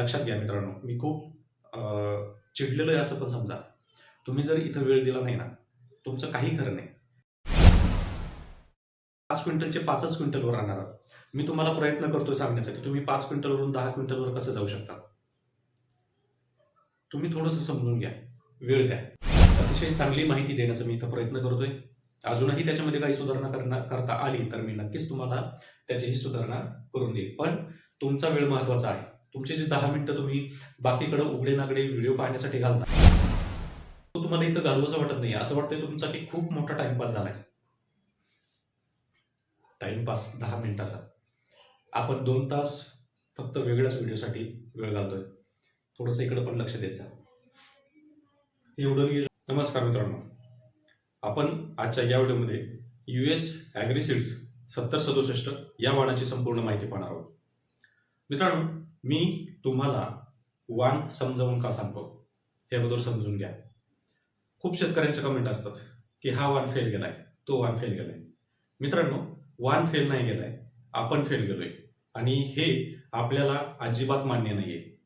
लक्षात घ्या मित्रांनो मी खूप चिडलेलो आहे असं पण समजा. तुम्ही जर इथं वेळ दिला नाही ना तुमचं काही खरं नाही. पाच क्विंटलचे पाचच क्विंटलवर राहणार आहात. मी तुम्हाला प्रयत्न करतोय सांगण्यासाठी तुम्ही पाच क्विंटलवरून दहा क्विंटलवर कसं जाऊ शकता? तुम्ही थोडंसं समजून घ्या वेळ द्या. अतिशय चांगली माहिती देण्याचा मी इथं प्रयत्न करतोय. अजूनही त्याच्यामध्ये काही सुधारणा करणार करता आली तर मी नक्कीच तुम्हाला त्याचीही सुधारणा करून देईल. पण तुमचा वेळ महत्त्वाचा आहे. तुमचे जे दहा मिनिटं तुम्ही बाकीकडे उघडे नागडे व्हिडिओ पाहण्यासाठी घालता तो तुम्हाला इथं घालवचं वाटत नाही असं वाटतंय तुमचा की खूप मोठा टाइमपास झालाय. टाइमपास दहा मिनिटाचा. आपण दोन तास फक्त वेगळ्याच व्हिडिओसाठी वेळ घालतोय. थोडंसं इकडं पण लक्ष द्यायचं एवढं नमस्कार मित्रांनो. आपण आजच्या या व्हिडिओमध्ये यू एस ॲग्रिसिड्स सत्तर सदुसष्ट या वाणाची संपूर्ण माहिती पाहणार आहोत. मित्रांनो मी तुम्हाला वाण समजावून का सांगतो? हे अगोदर समजून घ्या. खूप शेतकऱ्यांचे कमेंट असतात की हा वाण फेल गेलाय तो वाण फेल गेलाय. मित्रांनो वाण फेल नाही गेलाय आपण फेल गेलोय. आणि हे आपल्याला अजिबात मान्य नाहीये.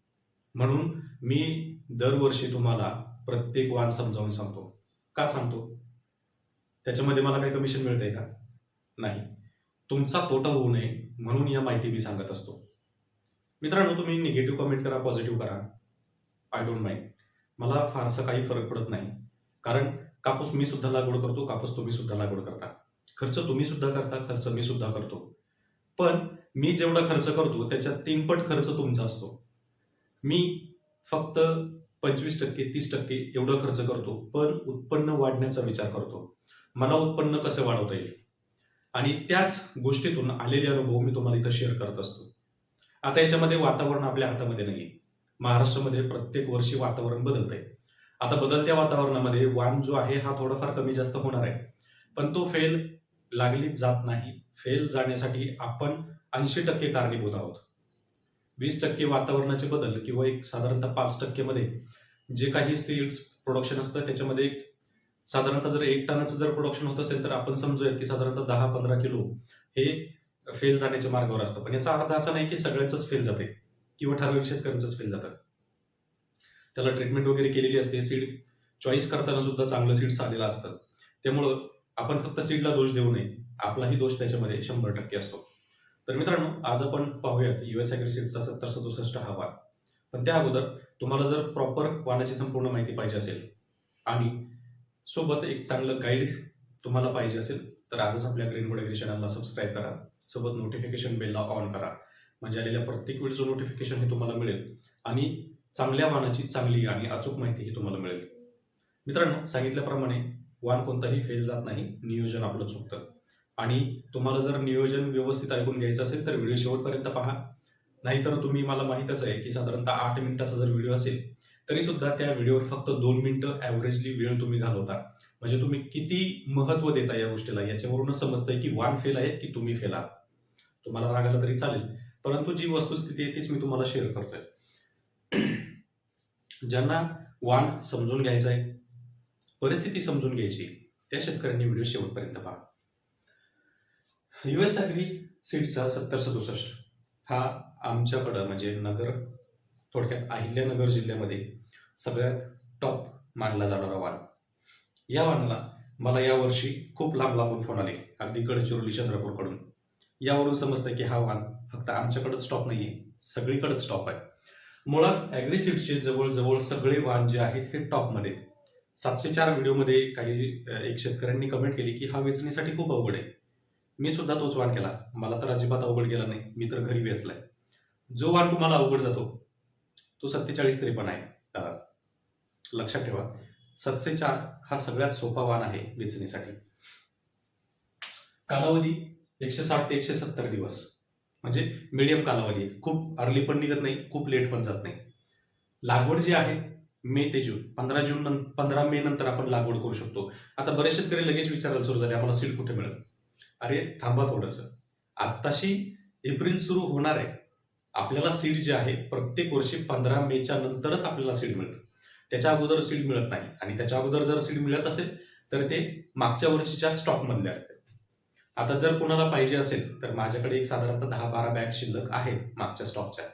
म्हणून मी दरवर्षी तुम्हाला प्रत्येक वाण समजावून सांगतो. का सांगतो? त्याच्यामध्ये मला काही कमिशन मिळतंय का? नाही. तुमचा तोटा होऊ नये म्हणून या माहिती मी सांगत असतो. मित्रांनो तुम्ही निगेटिव्ह कमेंट करा पॉझिटिव्ह करा. आय डोंट माइंड मला फारसा काही फरक पडत नाही. कारण कापूस मी सुद्धा लागवड करतो कापूस तुम्ही सुद्धा लागवड करता. खर्च तुम्ही सुद्धा करता खर्च मी सुद्धा करतो. पण मी जेवढा खर्च करतो त्याच्यात तीनपट खर्च तुमचा असतो. मी फक्त पंचवीस टक्के तीस टक्के एवढं खर्च करतो पण उत्पन्न वाढण्याचा विचार करतो. मला उत्पन्न कसं वाढवता येईल? आणि त्याच गोष्टीतून आलेले अनुभव मी तुम्हाला इथं शेअर करत असतो. आता याच्यामध्ये वातावरण आपल्या हातामध्ये नाही महाराष्ट्रामध्ये प्रत्येक वर्षी वातावरण बदलतंय. आता बदलत्या वातावरणामध्ये वाम जो आहे हा थोडाफार कमी जास्त होणार आहे. पण तो फेल लागलीच जात नाही. फेल जाण्यासाठी आपण ऐंशी टक्के कारणीभूत आहोत. वीस टक्के वातावरणाचे बदल किंवा एक साधारणतः पाच टक्केमध्ये जे काही सीड्स प्रोडक्शन असतं त्याच्यामध्ये एक साधारणतः जर एक टनाचं जर प्रोडक्शन होत असेल तर आपण समजूया की साधारणतः दहा पंधरा किलो हे फेल जाण्याच्या मार्गावर असतं. पण याचा अर्थ असा नाही की सगळ्यांचंच फेल जाते किंवा ठराविक शेतकऱ्यांचंच फेल जातं. त्याला ट्रीटमेंट वगैरे केलेली असते. सीड चॉईस करताना सुद्धा चांगलं सीड्स आलेलं असतं. त्यामुळं आपण फक्त सीडला दोष देऊ नये. आपलाही दोष त्याच्यामध्ये शंभर टक्के असतो. तर मित्रांनो आज आपण पाहूयात युएस सीडचा सत्तर सदुसष्ट हा पण त्या अगोदर तुम्हाला जर प्रॉपर वाणाची संपूर्ण माहिती पाहिजे असेल आणि सोबत एक चांगलं गाईड तुम्हाला पाहिजे असेल तर आजच आपल्या ग्रीन बोर्ड चॅनलला सबस्क्राईब करा. सोबत नोटिफिकेशन बेलला ऑन करा. म्हणजे आलेल्या प्रत्येक वेळचं नोटिफिकेशन हे तुम्हाला मिळेल. आणि चांगल्या वाहनाची चांगली आणि अचूक माहिती ही तुम्हाला मिळेल. मित्रांनो सांगितल्याप्रमाणे वाण कोणताही फेल जात नाही नियोजन आपलं चुकतं. आणि तुम्हाला जर नियोजन व्यवस्थित ऐकून घ्यायचं असेल तर व्हिडिओ शेवटपर्यंत पहा. नाहीतर तुम्ही मला माहीतच आहे की साधारणतः आठ मिनिटाचा जर व्हिडिओ असेल तरी सुद्धा त्या व्हिडिओवर फक्त दोन मिनिटं ॲव्हरेजली वेळ तुम्ही घालवता. म्हणजे तुम्ही किती महत्त्व देता या गोष्टीला? याच्यावरूनच समजतंय की वाण फेल आहे की तुम्ही फेल आहात. तुम्हाला राग आला तरी चालेल. परंतु जी वस्तुस्थिती आहे तीच मी तुम्हाला शेअर करतोय. ज्यांना वाण समजून घ्यायचं आहे परिस्थिती समजून घ्यायची त्या शेतकऱ्यांनी व्हिडिओ शेवटपर्यंत पहा. युएस अग्री सीट्सचा सत्तर सदुसष्ट. हा आमच्याकडं म्हणजे नगर थोडक्यात अहिल्यानगर जिल्ह्यामध्ये सगळ्यात टॉप मानला जाणारा वाण. या वाणाला मला यावर्षी खूप लांब लांबून फोन आले. अगदी गडचिरोली चंद्रपूरकडून. यावरून समजतं की हा वाण फक्त आमच्याकडंच स्टॉप नाही आहे सगळीकडेच स्टॉप आहे. मुळात ॲग्रिसीडचे जवळजवळ सगळे वाण जे आहेत हे टॉपमध्ये सातशे चार व्हिडिओमध्ये काही एक शेतकऱ्यांनी कमेंट केली की हा वेचणीसाठी खूप अवघड आहे. मी सुद्धा तोच वाण केला. मला तर अजिबात अवघड गेला नाही. मी तर घरी वेचलाय. जो वाण तुम्हाला अवघड जातो तो सत्तेचाळीस तरी पण आहे. लक्षात ठेवा. सातशे चार हा सगळ्यात सोपा वाण आहे वेचणीसाठी. कालावधी एकशे साठ ते एकशे सत्तर दिवस. म्हणजे मिडियम कालावधी खूप अर्ली पण निघत नाही खूप लेट पण जात नाही. लागवड जी आहे मे ते जून पंधरा जून नं- पंधरा मे नंतर आपण लागवड करू शकतो. आता बरेच शेतकरी लगेच विचारायला सुरू झाले आम्हाला सीड कुठे मिळेल? अरे थांबा थोडंसं. आत्ताशी एप्रिल सुरू होणार आहे. आपल्याला सीड जे आहे प्रत्येक वर्षी पंधरा मेच्या नंतरच आपल्याला सीड मिळतं. त्याच्या अगोदर सीड मिळत नाही. आणि त्याच्या अगोदर जर सीड मिळत असेल तर ते मागच्या वर्षीच्या स्टॉकमधले असते. आता जर कोणाला पाहिजे असेल तर माझ्याकडे एक साधारणतः दहा बारा बॅग शिल्लक आहेत मागच्या स्टॉकच्या.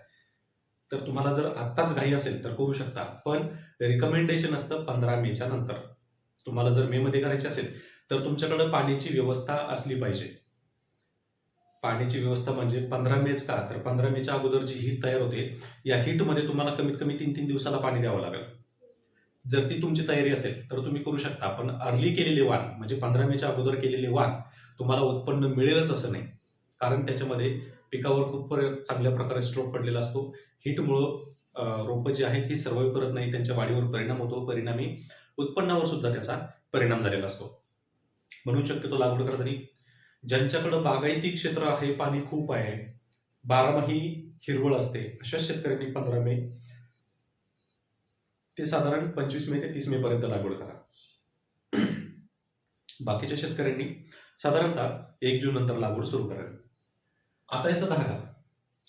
तर तुम्हाला जर आत्ताच घाई असेल तर करू शकता. पण रिकमेंडेशन असतं पंधरा मेच्या नंतर. तुम्हाला जर मेमध्ये करायची असेल तर तुमच्याकडे पाण्याची व्यवस्था असली पाहिजे. पाण्याची व्यवस्था म्हणजे पंधरा मेच का? तर पंधरा मेच्या अगोदर जी हीट तयार होते या हीटमध्ये तुम्हाला कमीत कमी तीन तीन दिवसाला पाणी द्यावं लागेल. जर ती तुमची तयारी असेल तर तुम्ही करू शकता. पण अर्ली केलेले वाण म्हणजे पंधरा मेच्या अगोदर केलेले वाण तुम्हाला उत्पन्न मिळेलच असं नाही. कारण त्याच्यामध्ये पिकावर खूप चांगल्या प्रकारे स्ट्रोक पडलेला असतो. हिटमुळं रोपं जी आहेत ही सर्वाईव्ह करत नाही. त्यांच्या वाढीवर परिणाम होतो. परिणामी उत्पन्नावर सुद्धा त्याचा परिणाम झालेला असतो. म्हणून शक्यतो लागवड करताना ज्यांच्याकडं बागायती क्षेत्र आहे पाणी खूप आहे बारामाही हिरवळ असते अशा शेतकऱ्यांनी पंधरा मे ते साधारण पंचवीस मे ते तीस मे पर्यंत लागवड करा. बाकीच्या शेतकऱ्यांनी साधारणतः एक जून नंतर लागवड सुरू करावी आता याचा धागा.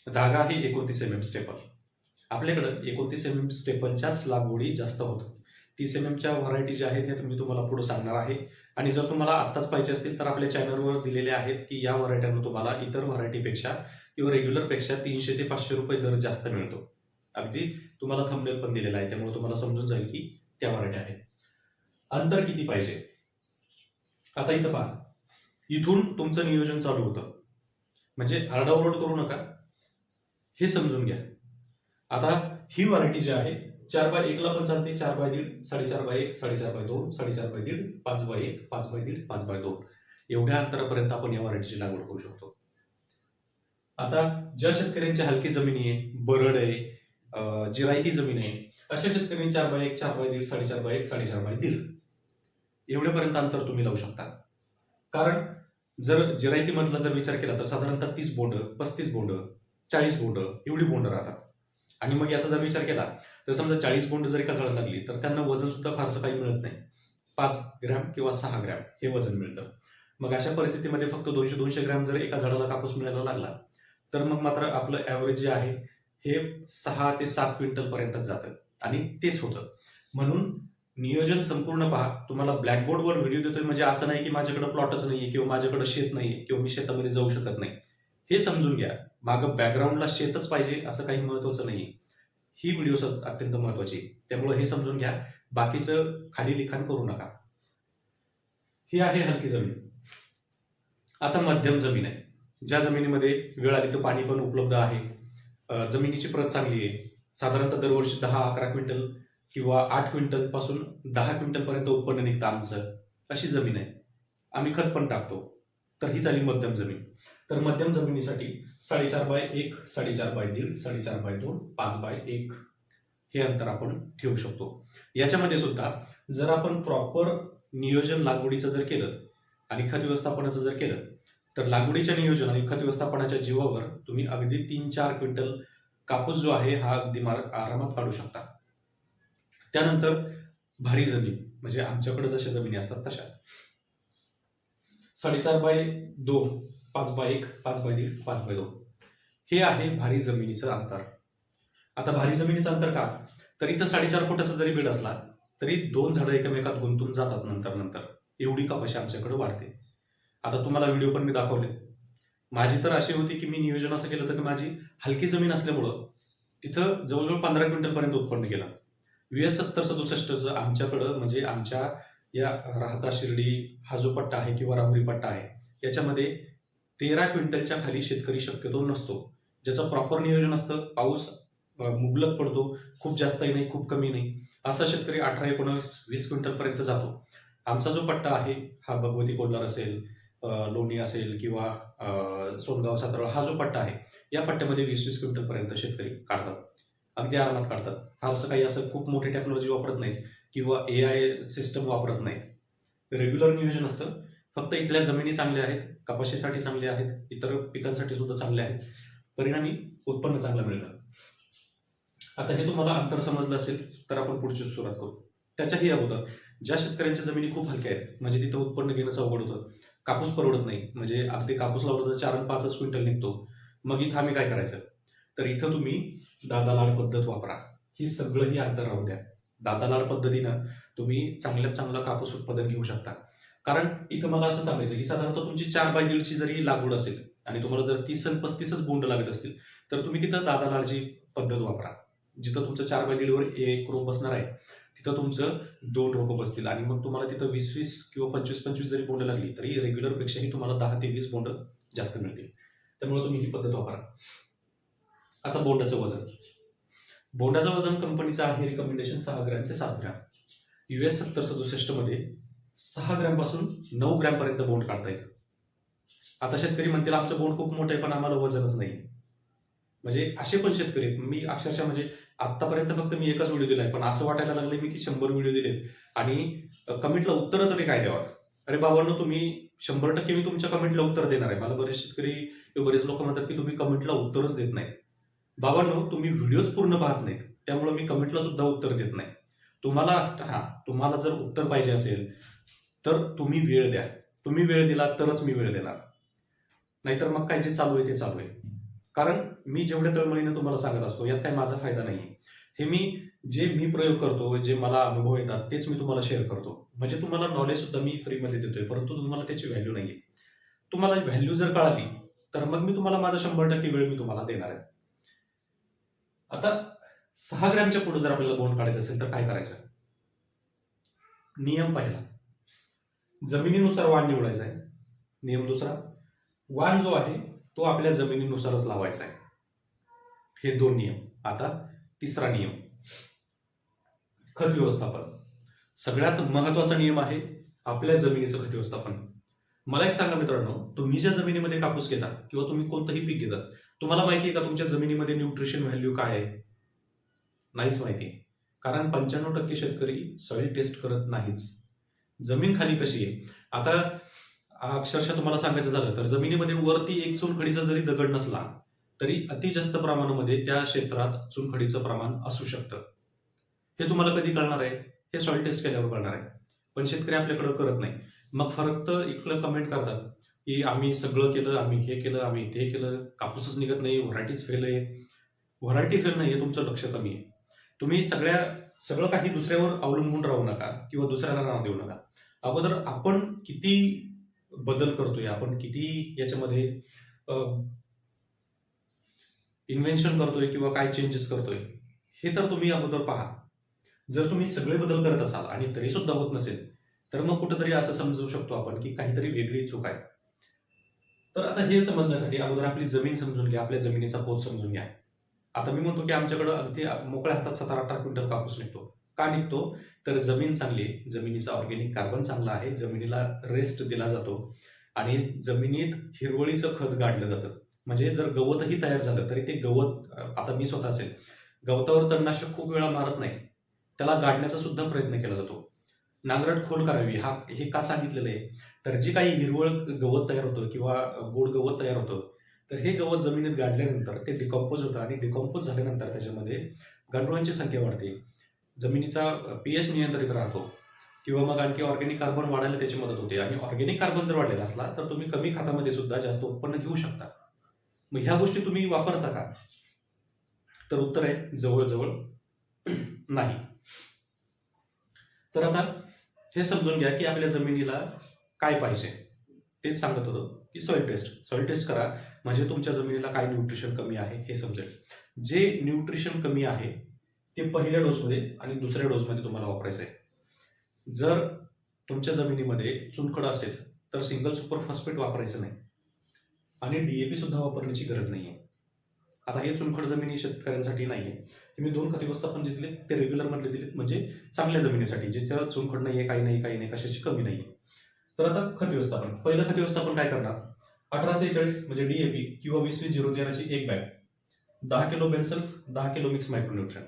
धागा आहे एकोणतीस एम एम स्टेपल आपल्याकडं एकोणतीस एम एम स्टेपलच्याच लागवडी जास्त होतात. तीस एम एमच्या व्हरायटी ज्या आहेत ह्या मी तुम्हाला पुढे सांगणार आहे. आणि जर तुम्हाला आत्ताच पाहिजे असतील तर आपल्या चॅनलवर दिलेले आहेत की या व्हरायट्यांना तुम्हाला इतर व्हरायटीपेक्षा किंवा रेग्युलरपेक्षा तीनशे ते पाचशे रुपये दर जास्त मिळतो. अगदी तुम्हाला थंबनेल पण दिलेला आहे. त्यामुळे तुम्हाला समजून जाईल की त्या व्हरायटी आहेत. अंतर किती पाहिजे? आता इथं पहा. इथून तुमचं नियोजन चालू होतं. म्हणजे आरडाओरड करू नका. हे समजून घ्या. आता ही व्हरायटी जी आहे चार बाय एकला पण चालते चार बाय दीड साडेचार बाय एक साडेचार बाय दोन साडेचार बाय दीड पाच बाय एक पाच बाय दीड पाच बाय दोन. एवढ्या अंतरापर्यंत आपण या व्हरायटीची लागवड करू शकतो. आता ज्या शेतकऱ्यांची हलकी जमिनी आहे बरड आहे जिरायती जमीन आहे अशा शेतकऱ्यांनी चार बाय एक चार बाय दीड साडेचार बाय एक साडेचार बाय दीड. एवढ्यापर्यंत अंतर तुम्ही लावू शकता. कारण जर जिरायती मधला जर विचार केला तर साधारणतः तीस बोंड पस्तीस बोंड चाळीस बोंड एवढी बोंड राहतात. आणि मग याचा जर विचार केला तर समजा चाळीस बोंड जर एका झाडाला लागली तर त्यांना वजन सुद्धा फारसं काही मिळत नाही. पाच ग्रॅम किंवा सहा ग्रॅम हे वजन मिळतं. मग अशा परिस्थितीमध्ये फक्त दोनशे दोनशे ग्रॅम जर एका झाडाला कापूस मिळायला लागला तर मग मात्र आपलं ॲव्हरेज जे आहे हे सहा ते सात क्विंटल पर्यंत जातं आणि तेच होतं. म्हणून नियोजन संपूर्ण पहा. तुम्हाला ब्लॅकबोर्डवर व्हिडिओ देतोय म्हणजे असं नाही की माझ्याकडे प्लॉटच नाहीये किंवा माझ्याकडे शेत नाही किंवा मी शेतामध्ये जाऊ शकत नाही. हे समजून घ्या. मागं बॅकग्राऊंडला शेतच पाहिजे असं काही महत्वाचं नाही ही व्हिडिओ अत्यंत महत्वाची आहे. त्यामुळे हे समजून घ्या. बाकीचं खाली लिखाण करू नका. ही आहे हलकी जमीन. आता मध्यम जमीन आहे. ज्या जमिनीमध्ये वेळ आली तर पाणी पण उपलब्ध आहे. जमिनीची प्रत चांगली आहे. साधारणतः दरवर्षी दहा अकरा क्विंटल किंवा आठ क्विंटलपासून दहा क्विंटलपर्यंत उत्पन्न निघतं आमचं. अशी जमीन आहे. आम्ही खत पण टाकतो. तर ही झाली मध्यम जमीन. तर मध्यम जमिनीसाठी साडेचार बाय एक साडेचार बाय दीड साडेचार बाय दोन पाच बाय एक हे अंतर आपण ठेवू शकतो. याच्यामध्ये सुद्धा जर आपण प्रॉपर नियोजन लागवडीचं जर केलं आणि खत व्यवस्थापनाचं जर केलं तर लागवडीच्या नियोजन आणि खत व्यवस्थापनाच्या जीवावर तुम्ही अगदी तीन चार क्विंटल कापूस जो आहे हा अगदी मार आरामात काढू शकता. त्यानंतर भारी जमीन म्हणजे आमच्याकडे जशा जमिनी असतात तशा. साडेचार बाय दोन पाच बाय एक पाच बाय दीड पाच बाय दोन. हे आहे भारी जमिनीचं अंतर. आता भारी जमिनीचं अंतर का? तर इथं साडेचार फुटाचा जरी बेड असला तरी दोन झाडं एकमेकात गुंतून जातात नंतर नंतर. एवढी कपाशी आमच्याकडे वाढते. आता तुम्हाला व्हिडिओ पण मी दाखवले. माझी तर अशी होती की मी नियोजन असं केलं होतं की माझी हलकी जमीन असल्यामुळं तिथं जवळजवळ पंधरा क्विंटलपर्यंत उत्पन्न केलं व्ही सत्तर सदुसष्टचं आमच्याकडं म्हणजे आमच्या या राहता शिर्डी हा जो पट्टा आहे किंवा राहुरी पट्टा आहे याच्यामध्ये तेरा क्विंटलच्या खाली शेतकरी शक्यतो नसतो. ज्याचं प्रॉपर नियोजन असतं पाऊस मुबलक पडतो खूप जास्तही नाही खूप कमी नाही असा शेतकरी अठरा एकोणावीस वीस क्विंटलपर्यंत जातो. आमचा जो पट्टा आहे हा भगवती कोल्हार असेल लोणी असेल किंवा सोनगाव सातारा हा जो पट्टा आहे या पट्ट्यामध्ये वीस वीस क्विंटलपर्यंत शेतकरी काढतात. अगदी आरामात काढतात. फारसं काही असं खूप मोठी टेक्नॉलॉजी वापरत नाही किंवा ए आय सिस्टम वापरत नाही रेग्युलर नियोजन असतं. फक्त इथल्या जमिनी चांगल्या आहेत कपाशीसाठी चांगल्या आहेत इतर पिकांसाठी सुद्धा चांगल्या आहेत. परिणामी उत्पन्न चांगलं मिळतं. आता हे तुम्हाला अंतर समजलं असेल तर आपण पुढची सुरुवात करू. त्याच्याही अगोदर ज्या शेतकऱ्यांच्या जमिनी खूप हलक्या आहेत म्हणजे तिथं उत्पन्न घेणं अवघड होतं. कापूस परवडत नाही. म्हणजे अगदी कापूस लावला तर चार आणि पाचच क्विंटल निघतो. मग इथं आम्ही काय करायचं? तर इथं तुम्ही दादा लाड पद्धत वापरा. ही सगळं ही अंतर राहू द्या. दादा लाड पद्धतीनं तुम्ही चांगल्यात चांगलं कापूस उत्पादन घेऊ शकता. कारण इथं मला असं सांगायचं की साधारणतः तुमची चार बाय दीडची जरी लागवड असेल आणि तुम्हाला जर तीस आणि पस्तीसच बोंड लागत असतील तर तुम्ही तिथं दादा लाडची पद्धत वापरा. जिथं तुमचं चार बाय दीडवर एक रोप बसणार आहे तिथं तुमचं दोन रोपं बसतील आणि मग तुम्हाला तिथं वीस वीस किंवा पंचवीस पंचवीस जरी बोंड लागली तरी रेग्युलरपेक्षाही तुम्हाला दहा ते वीस बोंड जास्त मिळतील. त्यामुळे तुम्ही ही पद्धत वापरा. आता बोंडाचं वजन. बोंडाचं वजन कंपनीचं आहे रिकमेंडेशन सहा ग्रॅम ते सात ग्रॅम. यू एस सत्तर सदुसष्टमध्ये सहा ग्रॅमपासून नऊ ग्रॅमपर्यंत बोंड काढता येतं. आता शेतकरी म्हणतील आमचं बोंड खूप मोठं आहे पण आम्हाला वजनच नाही. म्हणजे असे पण शेतकरी आहेत. मी अक्षरशः म्हणजे आत्तापर्यंत फक्त मी एकच व्हिडिओ दिलाय पण असं वाटायला लागले मी की शंभर व्हिडिओ दिलेत. आणि कमेंटला उत्तरं तरी काय द्यावा? अरे बाबांनो तुम्ही शंभर टक्के मी तुमच्या कमेंटला उत्तर देणार आहे. मला बरेच शेतकरी बरेच लोक म्हणतात की तुम्ही कमेंटला उत्तरच देत नाही बाबांनो तुम्ही व्हिडिओज पूर्ण पाहत नाहीत. त्यामुळे मी कमेंटला सुद्धा उत्तर देत नाही. तुम्हाला हा तुम्हाला जर उत्तर पाहिजे असेल तर तुम्ही वेळ द्या. तुम्ही वेळ दिला तरच मी वेळ देणार. नाहीतर मग काय जे चालू आहे ते चालू आहे. कारण मी जेवढ्या तळमळीने तुम्हाला सांगत असतो यात काही माझा फायदा नाही हे मी जे मी प्रयोग करतो जे मला अनुभव येतात तेच मी तुम्हाला शेअर करतो. म्हणजे तुम्हाला नॉलेज सुद्धा मी फ्रीमध्ये देतोय परंतु तुम्हाला त्याची व्हॅल्यू नाही आहे तुम्हाला व्हॅल्यू जर कळाली तर मग मी तुम्हाला माझा शंभर टक्के वेळ मी तुम्हाला देणार आहे. आता सहा ग्रॅमच्या पुढे जर आपल्याला बोंड काढायचं असेल तर काय करायचं? नियम पहिला. जमिनीनुसार वाण निवडायचा आहे. नियम दुसरा वाण जो आहे तो आपल्या जमिनीनुसारच लावायचा आहे. हे दोन नियम. आता तिसरा नियम. खत व्यवस्थापन. सगळ्यात महत्त्वाचा नियम आहे आपल्या जमिनीचं खत व्यवस्थापन. मला एक सांगा मित्रांनो तुम्ही ज्या जमिनीमध्ये कापूस घेता किंवा तुम्ही कोणतंही पीक घेता तुम्हाला माहिती आहे का तुमच्या जमिनीमध्ये न्यूट्रिशन व्हॅल्यू काय आहे? नाहीच माहिती. कारण पंच्याण्णव टक्के शेतकरी सॉइल टेस्ट करत नाहीच. जमीन खाली कशी आहे? आता अक्षरशः तुम्हाला सांगायचं झालं तर जमिनीमध्ये वरती एक चुनखडीचा जरी दगड नसला तरी अति जास्त प्रमाणामध्ये त्या क्षेत्रात चुनखडीचं प्रमाण असू शकतं. हे तुम्हाला कधी कळणार आहे? हे सॉईल टेस्ट केल्यावर कळणार आहे. पण शेतकरी आपल्याकडं करत नाही. मग फक्त इकडं कमेंट करतात. की आम्ही सगळं केलं आम्ही हे केलं आम्ही ते केलं. कापूसच निघत नाही व्हरायटीज फेल आहे व्हरायटी फेल नाही हे तुमचं लक्ष कमी आहे. तुम्ही सगळ्या सगळं काही दुसऱ्यावर अवलंबून राहू नका किंवा दुसऱ्याला नाव देऊ नका. अगोदर आपण किती बदल करतोय आपण किती याच्यामध्ये इन्व्हेन्शन करतोय किंवा काय चेंजेस करतोय हे तर तुम्ही अगोदर पहा. जर तुम्ही सगळे बदल करत असाल आणि तरी सुद्धा होत नसेल तर मग कुठंतरी असं समजू शकतो आपण की काहीतरी वेगळी चूक आहे. तर आता हे समजण्यासाठी अगोदर आपली जमीन समजून घ्या आपल्या जमिनीचा पोत समजून घ्या. आता मी म्हणतो की आमच्याकडं अगदी मोकळ्या हातात सतरा अठरा क्विंटल कापूस निघतो. का निघतो? तर जमीन चांगली आहे जमिनीचा ऑर्गेनिक कार्बन चांगला आहे जमिनीला रेस्ट दिला जातो आणि जमिनीत हिरवळीचं खत गाडलं जातं. म्हणजे जर गवतही तयार झालं तरी ते गवत आता मी स्वतः असेल गवतावर तणनाशक खूप वेळा मारत नाही. त्याला गाडण्याचा सुद्धा प्रयत्न केला जातो. नांगरट खोल करावी हा हे का सांगितलेलं आहे? तर जे काही हिरवळ गवत तयार होतं किंवा गोड गवत तयार होतं तर हे गवत जमिनीत गाडल्यानंतर ते डिकॉम्पोज होतं आणि डिकॉम्पोज झाल्यानंतर त्याच्यामध्ये गांडुळांची संख्या वाढते. जमिनीचा पीएच नियंत्रित राहतो किंवा मग आणखी ऑर्गॅनिक कार्बन वाढायला त्याची मदत होते. आणि ऑर्गॅनिक कार्बन जर वाढलेला असला तर तुम्ही कमी खतामध्ये सुद्धा जास्त उत्पन्न घेऊ शकता. मग ह्या गोष्टी तुम्ही वापरता का? तर उत्तर आहे जवळजवळ नाही. तर आता हे समजून घ्या की आपल्या जमिनीला काय पाहिजे. तेच सांगत होतो की सॉइल टेस्ट सॉइल टेस्ट करा म्हणजे तुमच्या जमिनीला काय न्यूट्रिशन कमी आहे हे समजेल. जे न्यूट्रिशन कमी आहे ते पहिल्या डोसमध्ये आणि दुसऱ्या डोसमध्ये तुम्हाला वापरायचं आहे जर तुमच्या जमिनीमध्ये चुनखड असेल तर सिंगल सुपर फॉस्फेट वापरायचं नाही. आणि डीएपी सुद्धा वापरण्याची गरज नाही आहे आता हे चुनखड जमिनी शेतकऱ्यांसाठी नाही आहे मी दोन खत व्यवस्थापन जिथले ते रेग्युलरमधले दिलेत. म्हणजे चांगल्या जमिनीसाठी जिथे चुनखड नाही आहे काही नाही काही नाही कशाची कमी नाही. आहे तर आता खत व्यवस्थापन. पहिलं खत व्यवस्थापन काय करणार? अठरा सेहेचाळीस म्हणजे डीएपी किंवा वीस वीस झिरो तेराची एक बॅग. दहा किलो बेन्सल्फ दहा किलो मिक्स मायक्रोन्युट्रंट.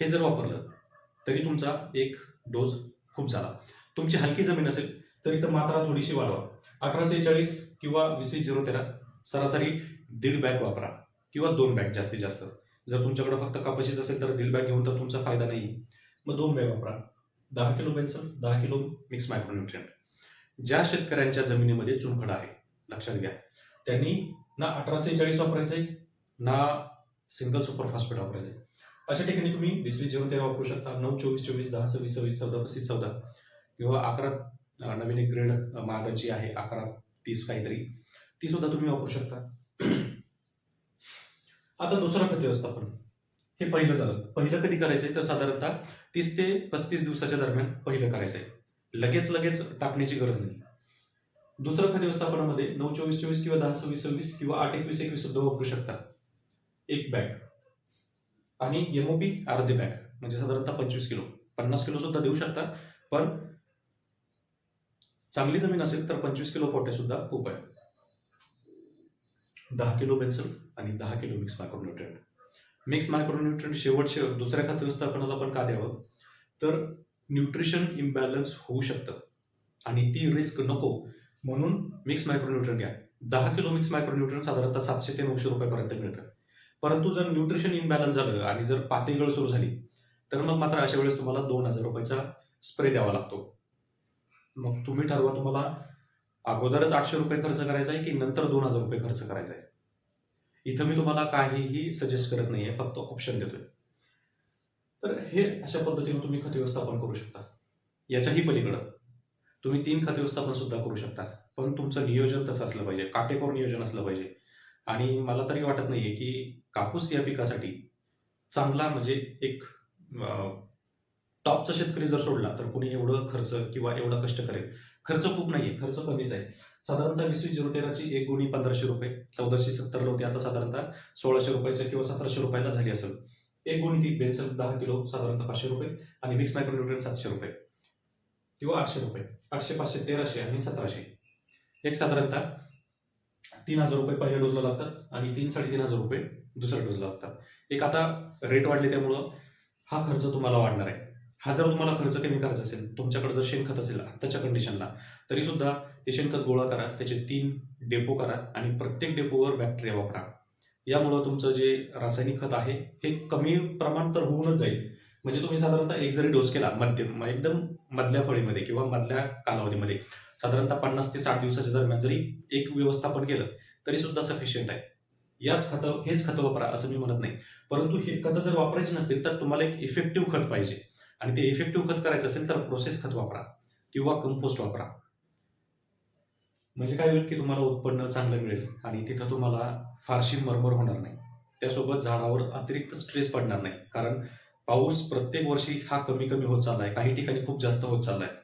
हे जर वापरलं तरी तुमचा एक डोस खूप झाला. तुमची हलकी जमीन असेल तर इथं मात्रा थोडीशी वाढवा. अठरा सेहेचाळीस किंवा वीस वीस झिरो तेरा सरासरी दीड बॅग वापरा किंवा दोन बॅग जास्तीत जास्त. जर तुमच्याकडे फक्त कपाशीच असेल तर दिल बॅग घेऊन तर तुमचा फायदा नाही. मग दोन बॅग वापरा. दहा किलो बेन्सल दहा किलो मिक्स मायक्रोन्युट्रियंट ज्या शेतकऱ्यांच्या जमिनीमध्ये चुनखड आहे लक्षात घ्या. त्यांनी ना अठराशे चाळीस वापरायचं आहे ना सिंगल सुपर फॉस्फेट वापरायचं आहे अशा ठिकाणी तुम्ही वीस वीस जेवण तेरा वापरू शकता. नऊ चोवीस चोवीस दहा सव्वीस सव्वीस चौदा पस्तीस चौदा. किंवा अकरा नवीन एक ग्रेड मागाची आहे अकरा तीस काहीतरी. ती सुद्धा तुम्ही वापरू शकता. आता दुसरं खत व्यवस्थापन. हे पहिलं झालं. पहिलं कधी करायचंय? तर साधारणतः तीस ते पस्तीस दिवसाच्या दरम्यान पहिलं करायचं आहे लगेच लगेच टाकण्याची गरज नाही. दुसरं खत व्यवस्थापनामध्ये नऊ चोवीस चोवीस किंवा दहा सव्वीस सव्वीस किंवा आठ एकवीस एकवीस सुद्धा वापरू शकता. एक बॅग. आणि एमओपी अर्धे बॅग. म्हणजे साधारणतः पंचवीस किलो. पन्नास किलो सुद्धा देऊ शकता पण चांगली जमीन असेल तर पंचवीस किलो पोटे सुद्धा खूप आहे. दहा किलो बेन्सल आणि दहा kilo mix micronutrient. Mix micronutrient शेवट दुसऱ्या खत व्यवस्थापनाला पण का द्यावं? तर न्यूट्रिशन इम्बॅलन्स होऊ शकतं आणि ती रिस्क नको म्हणून मिक्स मायक्रोन्युट्रिएंट घ्या. दहा किलो मिक्स मायक्रोन्युट्रिएंट साधारणतः सातशे ते नऊशे रुपयापर्यंत मिळतं. परंतु जर न्यूट्रिशन इम्बॅलन्स झालं आणि जर पातळीगळ सुरू झाली तर मग मात्र अशा वेळेस तुम्हाला दोन हजार रुपयाचा स्प्रे द्यावा लागतो. मग तुम्ही ठरवा तुम्हाला अगोदरच आठशे रुपये खर्च करायचा आहे की नंतर दोन हजार रुपये खर्च करायचा आहे? इथं मी तुम्हाला काहीही सजेस्ट करत नाही आहे फक्त ऑप्शन देतोय. तर हे अशा पद्धतीने तुम्ही खत व्यवस्थापन करू शकता. याच्याही पलीकडं. तुम्ही तीन खत व्यवस्थापन सुद्धा करू शकता. पण तुमचं नियोजन तसं असलं पाहिजे. काटेकोर नियोजन असलं पाहिजे. आणि मला तरी वाटत नाही आहे की कापूस या पिकासाठी चांगला म्हणजे एक टॉपचा शेतकरी जर सोडला तर कुणी एवढं खर्च किंवा एवढा कष्ट करेल. खर्च खूप नाही आहे खर्च कमीच आहे. साधारणतः वीस वीस झिरो तेराची एक गुणी पंधराशे रुपये चौदाशे सत्तरला होती आता साधारणतः सोळाशे रुपयाच्या किंवा सतराशे रुपयाला झाली असेल. एक गुणी ती बेन्सल दहा किलो साधारणतः पाचशे रुपये आणि मिक्स मायक्रोन्युट्रेन सातशे रुपये किंवा आठशे रुपये आठशे पाचशे तेराशे आणि सतराशे. एक साधारणतः तीन हजार रुपये पहिल्या डोसला लागतात आणि तीन साडेतीन हजार रुपये दुसऱ्या डोसला लागतात. एक आता रेट वाढले त्यामुळं हा खर्च तुम्हाला वाढणार आहे. हा जर तुम्हाला खर्च कमी करायचा असेल तुमच्याकडे जर शेणखत असेल आत्ताच्या कंडिशनला तरी सुद्धा ते शेणखत गोळा करा त्याचे तीन डेपो करा आणि प्रत्येक डेपोवर बॅक्टेरिया वापरा. यामुळं तुमचं जे रासायनिक खत आहे हे कमी प्रमाण तर होऊनच जाईल. म्हणजे तुम्ही साधारणतः एक जरी डोस केला मध्यम एकदम मधल्या फळीमध्ये किंवा मधल्या कालावधीमध्ये साधारणतः पन्नास ते साठ दिवसाच्या दरम्यान जरी एक व्यवस्थापन केलं तरी सुद्धा सफिशियंट आहे. याच खतं हेच खतं वापरा असं मी म्हणत नाही. परंतु हे खतं जर वापरायची नसतील तर तुम्हाला एक इफेक्टिव्ह खत पाहिजे. आणि ते इफेक्टिव्ह खत करायचं असेल तर प्रोसेस खत वापरा किंवा कंपोस्ट वापरा. म्हणजे काय होईल की तुम्हाला उत्पन्न चांगलं मिळेल आणि तिथं तुम्हाला फारशी मरमर होणार नाही. त्यासोबत झाडावर अतिरिक्त स्ट्रेस पडणार नाही. कारण पाऊस प्रत्येक वर्षी हा कमी कमी होत चालला आहे काही ठिकाणी खूप जास्त होत चालला आहे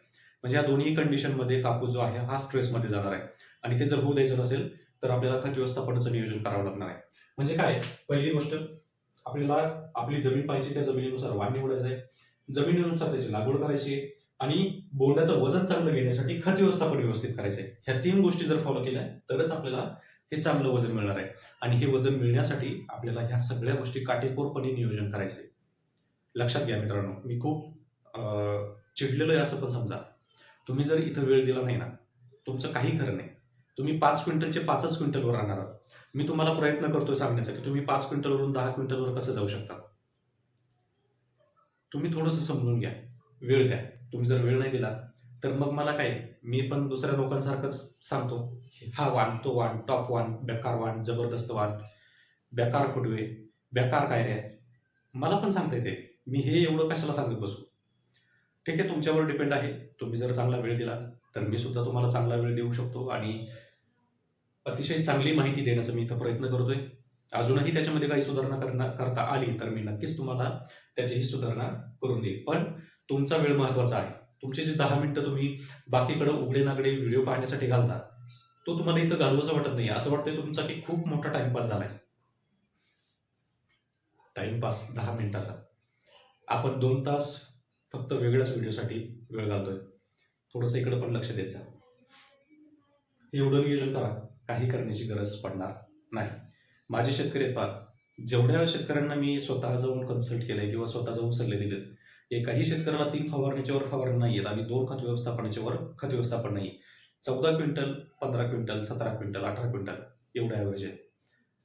म्हणजे या दोन्ही कंडिशनमध्ये कापूस जो आहे हा स्ट्रेसमध्ये जाणार आहे. आणि ते जर होऊ द्यायचं नसेल तर आपल्याला खत व्यवस्थापनाचं नियोजन करावं लागणार आहे. म्हणजे काय? पहिली गोष्ट आपल्याला आपली जमीन पाहिजे त्या जमिनीनुसार वाण निवडायचं आहे. जमिनीनुसार त्याची लागवड करायची आहे आणि बोंडाचं वजन चांगलं घेण्यासाठी खत व्यवस्थापन व्यवस्थित करायचं आहे ह्या तीन गोष्टी जर फॉलो केल्या तरच आपल्याला हे चांगलं वजन मिळणार आहे. आणि हे वजन मिळण्यासाठी आपल्याला ह्या सगळ्या गोष्टी काटेकोरपणे नियोजन करायचे लक्षात घ्या मित्रांनो मी खूप चिडलेलो आहे असं पण समजा. तुम्ही जर इथं वेळ दिला नाही ना तुमचं काही खरं नाही. तुम्ही पाच क्विंटलचे पाचच क्विंटलवर राहणार आहात. मी तुम्हाला प्रयत्न करतोय सांगण्याचा की तुम्ही पाच क्विंटलवरून दहा क्विंटलवर कसं जाऊ शकता. तुम्ही थोडंसं समजून घ्या. वेळ द्या. तुम्ही जर वेळ नाही दिला तर मग मला काय? मी पण दुसऱ्या लोकांसारखंच सांगतो. हा वाण तो वाण टॉप वाण बेकार वाण जबरदस्त वाण बेकार फुटवे बेकार काय रे? मला पण सांगता येते. मी हे एवढं कशाला सांगत बसू? ठीक आहे तुमच्यावर डिपेंड आहे. तुम्ही जर चांगला वेळ दिला तर मी सुद्धा तुम्हाला चांगला वेळ देऊ शकतो आणि अतिशय चांगली माहिती देण्याचा मी इथं प्रयत्न करतोय. अजूनही त्याच्यामध्ये काही सुधारणा करणार करता आली तर मी नक्कीच तुम्हाला त्याचीही सुधारणा करून देईन. पण तुमचा वेळ महत्त्वाचा आहे. तुमचे जे दहा मिनिटं तुम्ही बाकीकडे उघडे नागडे व्हिडिओ पाहण्यासाठी घालता तो तुम्हाला इथं घालवूचं वाटत नाही. असं वाटतंय तुमचा की खूप मोठा टाइमपास झालाय. टाइमपास दहा मिनिटाचा. आपण दोन तास फक्त वेगळ्याच व्हिडिओसाठी वेळ घालतोय. थोडंसं इकडे पण लक्ष द्यायचं एवढं नियोजन करा. काही करण्याची गरज पडणार नाही. माझे शेतकरी आहेत जेवढ्या शेतकऱ्यांना मी स्वतः जाऊन कन्सल्ट केलंय किंवा स्वतः जाऊन सल्ले दिलेत एकाही शेतकऱ्याला तीन फवारणीच्या वर फवारणी नाही आहेत आणि दोन खत व्यवस्थापनाच्यावर खत व्यवस्थापन नाही चौदा क्विंटल पंधरा क्विंटल सतरा क्विंटल अठरा क्विंटल एवढं ॲव्हरेज आहे.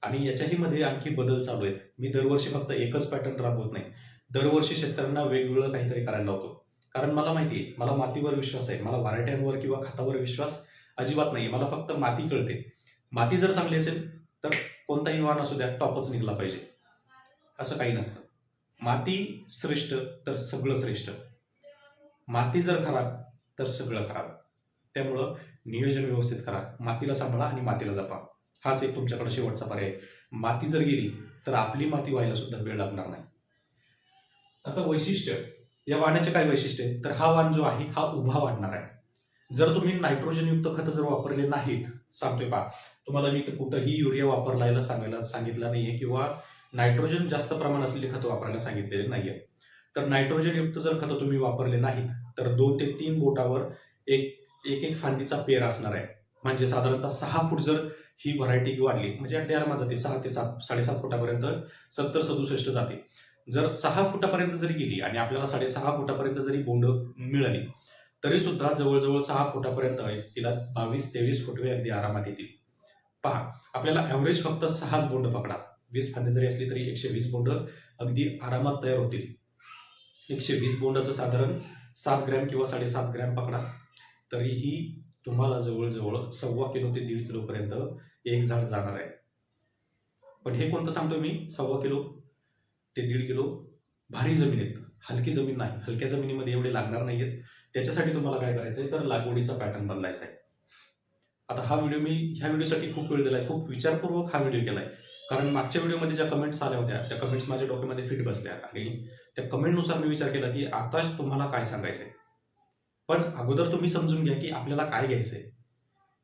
आणि याच्याही मध्ये आणखी बदल चालू आहेत. मी दरवर्षी फक्त एकच पॅटर्न राबवत नाही. दरवर्षी शेतकऱ्यांना वेगवेगळं काहीतरी करायला लावतो. कारण मला माहिती आहे मला मातीवर विश्वास आहे मला व्हरायट्यांवर किंवा खतावर विश्वास अजिबात नाही मला फक्त माती कळते. माती जर चांगली असेल तर कोणताही वाहन असू द्या टॉपच निघला पाहिजे. असं काही नसतं. माती श्रेष्ठ तर सगळं श्रेष्ठ. माती जर खराब तर सगळं खराब. त्यामुळं नियोजन व्यवस्थित करा. मातीला सांभाळा आणि मातीला जपा. हाच एक तुमच्याकडे शेवटचा पर्याय माती जर गेली तर आपली माती व्हायला सुद्धा वेळ लागणार नाही. आता वैशिष्ट्य. या वाणाचे काय वैशिष्ट्य? आहे तर हा वाण जो आहे हा उभा वाढणार आहे. जर तुम्ही नायट्रोजनयुक्त खतं जर वापरले नाहीत सांगतोय पहा. तुम्हाला मी तर कुठंही युरिया वापरायला सांगायला सांगितलं नाहीये किंवा नायट्रोजन जास्त प्रमाण असलेली खतं वापरायला सांगितलेले नाहीये. तर नायट्रोजनयुक्त जर खतं तुम्ही वापरले नाहीत तर दोन ते तीन बोटावर एक एक एक फांदीचा पेर असणार आहे. म्हणजे साधारणतः सहा फूट जर ही व्हरायटी वाढली म्हणजे अगदी आरामात जाते सहा ते सात साडेसात फुटापर्यंत सत्तर सदुसष्ट जाते. जर सहा फुटापर्यंत जरी गेली आणि आपल्याला साडेसहा फुटापर्यंत जरी बोंड मिळाली तरी सुद्धा जवळजवळ सहा फुटापर्यंत तिला बावीस तेवीस फुटवे अगदी आरामात येतील. पहा आपल्याला ॲव्हरेज फक्त सहाच बोंड पकडा. वीस फांदी जरी असली तरी एकशे वीस बोंड अगदी आरामात तयार होतील. एकशे वीस बोंडाचं साधारण सात ग्रॅम किंवा साडेसात ग्रॅम पकडा. तरीही तुम्हाला जवळजवळ सव्वा किलो ते दीड किलोपर्यंत एक झाड जाणार आहे. पण हे कोणतं सांगतो मी? सव्वा किलो ते दीड किलो? भारी जमिनीत हलकी जमीन नाही. हलक्या जमिनीमध्ये एवढे लागणार नाहीयेत. त्याच्यासाठी तुम्हाला काय करायचं आहे तर लागवडीचा पॅटर्न बदलायचा आहे आता हा व्हिडिओ मी ह्या व्हिडिओसाठी खूप वेळ दिला आहे खूप विचारपूर्वक हा व्हिडिओ केला आहे कारण मागच्या व्हिडिओमध्ये ज्या कमेंट्स आल्या होत्या त्या कमेंट्स माझ्या डोक्यामध्ये फिट बसल्या. आणि त्या कमेंटनुसार मी विचार केला की आताच तुम्हाला काय सांगायचं आहे पण अगोदर तुम्ही समजून घ्या की आपल्याला काय घ्यायचं आहे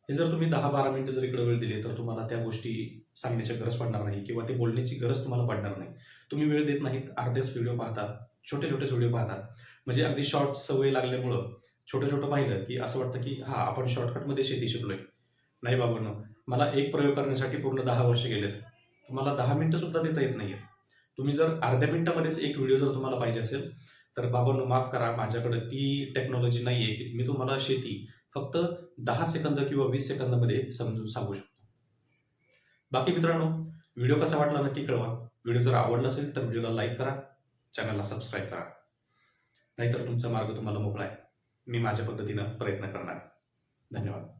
हे जर तुम्ही दहा बारा मिनटं जर इकडे वेळ दिले तर तुम्हाला त्या गोष्टी सांगण्याची गरज पडणार नाही किंवा ते बोलण्याची गरज तुम्हाला पडणार नाही. तुम्ही वेळ देत नाहीत अर्धेच व्हिडिओ पाहता छोटे छोटेच व्हिडिओ पाहता. म्हणजे अगदी शॉर्ट सवय लागल्यामुळं छोटं छोटं पाहिलं की असं वाटतं की हा आपण शॉर्टकटमध्ये शेती शिकलोय. नाही बाबांनो मला एक प्रयोग करण्यासाठी पूर्ण दहा वर्ष गेलेत. तुम्हाला दहा मिनटं सुद्धा देता येत नाहीये तुम्ही जर अर्ध्या मिनिटामध्येच एक व्हिडिओ जर तुम्हाला पाहिजे असेल तर बाबांनो माफ करा. माझ्याकडे ती टेक्नॉलॉजी नाही आहे की मी तुम्हाला शेती फक्त दहा सेकंद किंवा वीस सेकंदामध्ये समजून सांगू शकतो. बाकी मित्रांनो व्हिडिओ कसा वाटला नक्की कळवा. व्हिडिओ जर आवडला असेल तर व्हिडिओला लाईक करा. चॅनलला सबस्क्राईब करा. नाहीतर तुमचा मार्ग तुम्हाला मोकळा आहे. मी माझ्या पद्धतीनं प्रयत्न करणार. धन्यवाद.